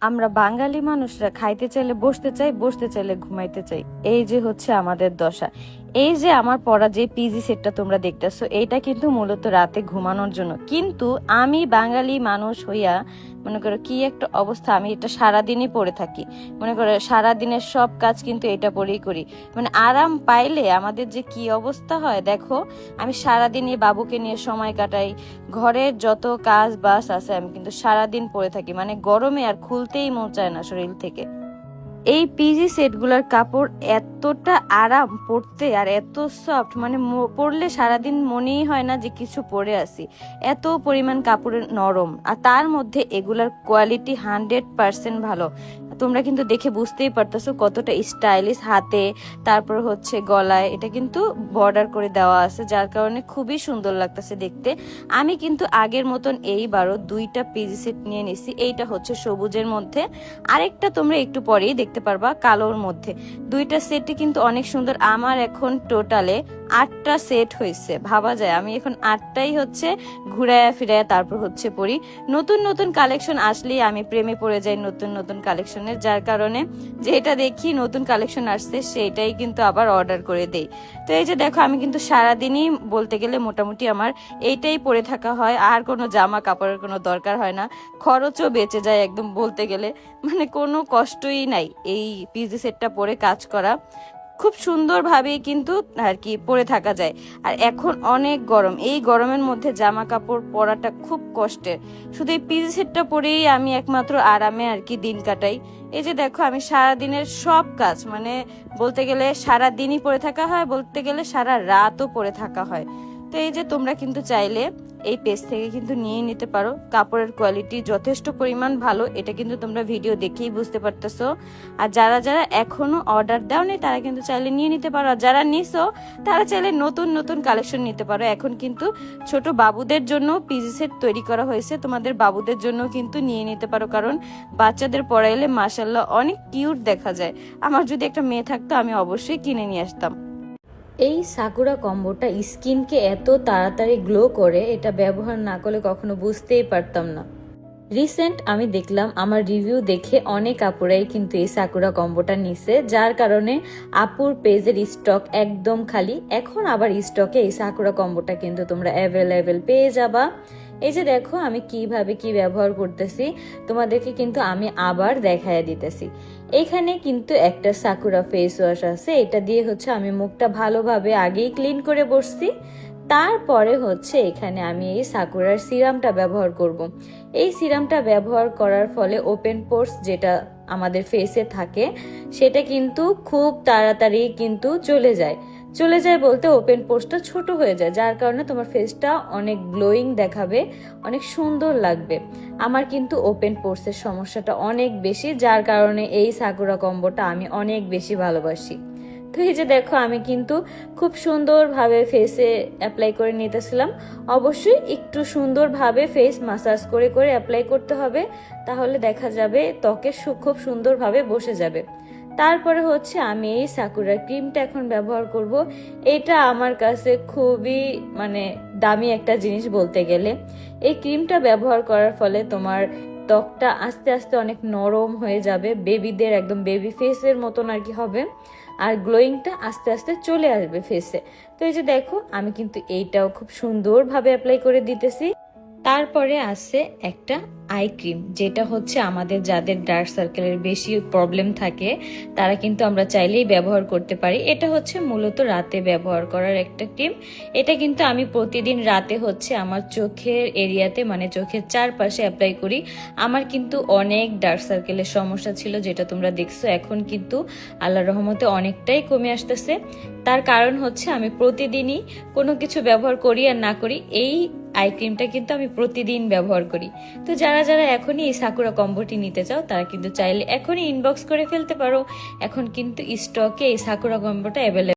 আমরা বাঙালি মানুষরা খাইতে চাইলে, বসতে চাই, বসতে চাইলে ঘুমাইতে চাই। এই যে হচ্ছে আমাদের দশা। এই যে আমার পরা যে পিজি সেটটা তোমরা দেখতেছো, এইটা কিন্তু মূলত রাতে ঘুমানোর জন্য। কিন্তু আমি বাঙালি মানুষ হইয়া, মনে করো কি একটা অবস্থা, আমি এটা সারাদিনই পড়ে থাকি। মনে করো সারাদিনের সব কাজ কিন্তু এটা পরেই করি। মানে আরাম পাইলে আমাদের যে কি অবস্থা হয়, দেখো, আমি সারাদিনই বাবুকে নিয়ে সময় কাটাই। ঘরের যত কাজ বাস আছে, আমি কিন্তু সারাদিন পরে থাকি। মানে গরমে আর খুলতেই মন চায় না শরীর থেকে। এই পিজি সেটগুলোর কাপড় এতটা আরাম পরতে আর এত সফট মানে পরলে সারাদিন মনেই হয় না যে কিছু পরে আসি। এত পরিমাণ কাপড়ের নরম। আর তার মধ্যে এগুলার কোয়ালিটি হান্ড্রেড পারসেন্ট ভালো। তোমরা কিন্তু দেখে বুঝতেই পারতেছো কতটা স্টাইলিশ হাতে, তারপর হচ্ছে গলায়। এটা কিন্তু বর্ডার করে দেওয়া আছে, যার কারণে খুবই সুন্দর লাগতেছে দেখতে। আমি কিন্তু আগের মতন এইবারও দুইটা পিজি সেট নিয়ে নিছি। এইটা হচ্ছে সবুজের মধ্যে। আরেকটা তোমরা একটু পরেই দেখতে পারবা কালোর মধ্যে। দুইটা সেটই কিন্তু অনেক সুন্দর। আমার এখন টোটালে আটটা সেট হয়েছে। ভাবা যায়, আমি এখন আটটাই হচ্ছে ঘুরায়া ফিরায়া তারপর হচ্ছে পরি নতুন নতুন কালেকশন আসলেই আমি প্রেমে পড়ে যাই নতুন নতুন কালেকশনের, যার কারণে যেটা দেখি নতুন কালেকশন আসছে, সেইটাই কিন্তু আবার অর্ডার করে দেই। তো এই যে দেখো, আমি কিন্তু সারাদিনই বলতে গেলে মোটামুটি আমার এইটাই পরে থাকা হয়। আর কোনো জামা কাপড়ের কোনো দরকার হয় না। খরচও বেঁচে যায় একদম বলতে গেলে। মানে কোনো কষ্টই নাই এই পিজি সেটটা পরে কাজ করা। খুব সুন্দরভাবেই কিন্তু আর কি পরে থাকা যায়। আর এখন অনেক গরম। এই গরমের মধ্যে জামা কাপড় পরাটা খুব কষ্টের। শুধু এই পিজি সেটটা পরেই আমি একমাত্র আরামে আর কি দিন কাটাই। এই যে দেখো, আমি সারা দিনের সব কাজ মানে বলতে গেলে সারা দিনই পরে থাকা হয়, বলতে গেলে সারা রাতও পরে থাকা হয়। তো এই যে তোমরা কিন্তু চাইলে এই পেজ থেকে কিন্তু নিয়ে নিতে পারো। কাপড়ের কোয়ালিটি যথেষ্ট পরিমাণ ভালো, এটা কিন্তু তোমরা ভিডিও দেখেই বুঝতে পারতেছো। আর যারা যারা এখনও অর্ডার দাওনি, তারা কিন্তু চাইলে নিয়ে নিতে পারো। আর যারা নিছো, তারা চাইলে নতুন নতুন কালেকশন নিতে পারো। এখন কিন্তু ছোট বাবুদের জন্য পিজি সেট তৈরি করা হয়েছে। তোমাদের বাবুদের জন্য কিন্তু নিয়ে নিতে পারো। কারণ বাচ্চাদের পড়াইলে মাসাল্লাহ অনেক কিউট দেখা যায়। আমার যদি একটা মেয়ে থাকতো, আমি অবশ্যই কিনে নিয়ে আসতাম। এই সাকুরা কম্বোটা স্কিনকে এত তাড়াতাড়ি গ্লো করে, এটা ব্যবহার না করলে কখনো বুঝতেই পারতাম না। রিসেন্ট আমি দেখলাম, আমার রিভিউ দেখে অনেক আপুরাই কিন্তু এই সাকুরা কম্বোটা নিছে, যার কারণে আপুর পেজের স্টক একদম খালি। এখন আবার স্টকে এই সাকুরা কম্বোটা কিন্তু তোমরা অ্যাভেলেবেল পেয়ে যাবা। এই যে দেখো আমি কীভাবে কি ব্যবহার করতেছি, তোমাদেরকে কিন্তু আমি আবার দেখায় দিতেছি। এখানে কিন্তু একটা সাকুরা ফেস ওয়াশ আছে, এটা দিয়ে হচ্ছে আমি মুখটা ভালোভাবে আগেই ক্লিন করে বসছি। তারপরে হচ্ছে এখানে আমি এই সাকুরার সিরামটা ব্যবহার করব। এই সিরামটা ব্যবহার করার ফলে ওপেন পোর্স যেটা আমাদের ফেসে থাকে, সেটা কিন্তু খুব তাড়াতাড়ি কিন্তু চলে যায়। চলে যায় বলতে ওপেন পোর্সটা ছোট হয়ে যায়, যার কারণে তোমার ফেসটা অনেক গ্লোয়িং দেখাবে, অনেক সুন্দর লাগবে। আমার কিন্তু ওপেন পোর্সের সমস্যাটা অনেক বেশি, যার কারণে এই সাকুরা কম্বোটা আমি অনেক বেশি ভালোবাসি। তো এই যে দেখো, আমি কিন্তু খুব সুন্দরভাবে ফেসে অ্যাপ্লাই করে নিতেছিলাম। অবশ্যই একটু সুন্দরভাবে ফেস মাসাজ করে করে অ্যাপ্লাই করতে হবে, তাহলে দেখা যাবে ত্বকে খুব সুন্দরভাবে বসে যাবে। তারপরে হচ্ছে আমি এই সাকুরা ক্রিমটা এখন ব্যবহার করব। এটা আমার কাছে খুবই মানে দামি একটা জিনিস বলতে গেলে। এই ক্রিমটা ব্যবহার করার ফলে তোমার ত্বকটা আস্তে আস্তে অনেক নরম হয়ে যাবে। বেবিদের একদম বেবি ফেসের মতন আর কি হবে। আর গ্লোয়িংটা আস্তে আস্তে চলে আসবে ফেসে তো এই যে দেখো, আমি কিন্তু এইটাও খুব সুন্দরভাবে অ্যাপ্লাই করে দিতেছি। তারপরে আছে একটা আই ক্রিম যেটা হচ্ছে আমাদের যাদের ডার্ক সার্কেলের বেশি প্রবলেম থাকে, তারা কিন্তু আমরা চাইলেই ব্যবহার করতে পারি। এটা হচ্ছে মূলত রাতে ব্যবহার করার একটা ক্রিম এটা কিন্তু আমি প্রতিদিন রাতে হচ্ছে আমার চোখের এরিয়াতে মানে চোখের চারপাশে অ্যাপ্লাই করি। আমার কিন্তু অনেক ডার্ক সার্কেলের সমস্যা ছিল, যেটা তোমরা দেখছ। এখন কিন্তু আল্লাহ রহমতে অনেকটাই কমে আসতেছে। তার কারণ হচ্ছে আমি প্রতিদিনই কোনো কিছু ব্যবহার করি আর না করি, এই আই ক্রিমটা কিন্তু আমি প্রতিদিন ব্যবহার করি। তো যারা যারা এখনই এই সাকুরা কম্বোটি নিতে চাও, তারা কিন্তু চাইলে এখনই ইনবক্স করে ফেলতে পারো। এখন কিন্তু স্টকে এই সাকুরা কম্বোটা অ্যাভেলেবল